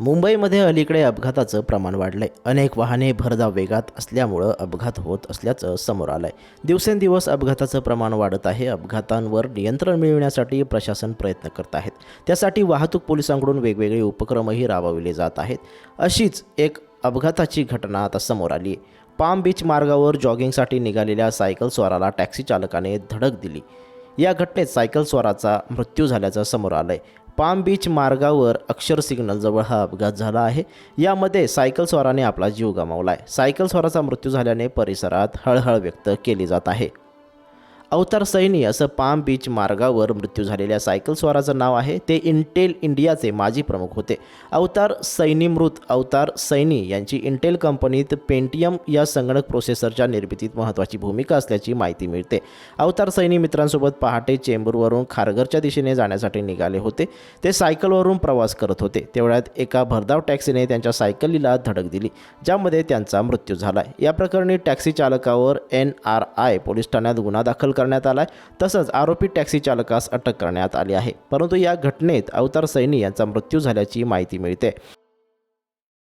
मुंबईमध्ये अलीकडे अपघाताचं प्रमाण वाढलं आहे अनेक वाहने भरधाव वेगात असल्यामुळं अपघात होत असल्याचं समोर आलं आहे दिवसेंदिवस अपघाताचं प्रमाण वाढत आहे. अपघातांवर नियंत्रण मिळविण्यासाठी प्रशासन प्रयत्न करत आहेत. त्यासाठी वाहतूक पोलिसांकडून वेगवेगळे उपक्रमही राबविले जात आहेत. अशीच एक अपघाताची घटना आता समोर आली. आहे पाम बीच मार्गावर जॉगिंगसाठी निघालेल्या सायकल स्वाराला टॅक्सी चालकाने धडक दिली. या घटनेत सायकल स्वाराचा मृत्यू झाल्याचं समोर आलं आहे पाम बीच मार्गावर अक्षर सिग्नलजवळ हा अपघात झाला आहे. यामध्ये सायकलस्वाराने आपला जीव गमावला आहे सायकल स्वाराचा मृत्यू झाल्याने परिसरात हळहळ व्यक्त केली जात आहे. अवतार सैनी असं पाम बीच मार्गावर मृत्यू झालेल्या सायकल स्वाराचं नाव आहे. ते इंटेल इंडियाचे माजी प्रमुख होते. अवतार सैनी मृत अवतार सैनी यांची इंटेल कंपनीत पेंटियम या संगणक प्रोसेसरच्या निर्मितीत महत्त्वाची भूमिका असल्याची माहिती मिळते. अवतार सैनी मित्रांसोबत पहाटे चेंबूरवरून खारघरच्या दिशेने जाण्यासाठी निघाले होते. ते सायकलवरून प्रवास करत होते. तेवढ्यात एका भरधाव टॅक्सीने त्यांच्या सायकलीला धडक दिली ज्यामध्ये त्यांचा मृत्यू झाला. या प्रकरणी टॅक्सी चालकावर एन आर आय पोलीस ठाण्यात गुन्हा दाखल करण्यात आला आहे तसंच आरोपी टॅक्सी चालकास अटक करण्यात आली आहे. परंतु या घटनेत अवतार सैनी यांचा मृत्यू झाल्याची माहिती मिळते.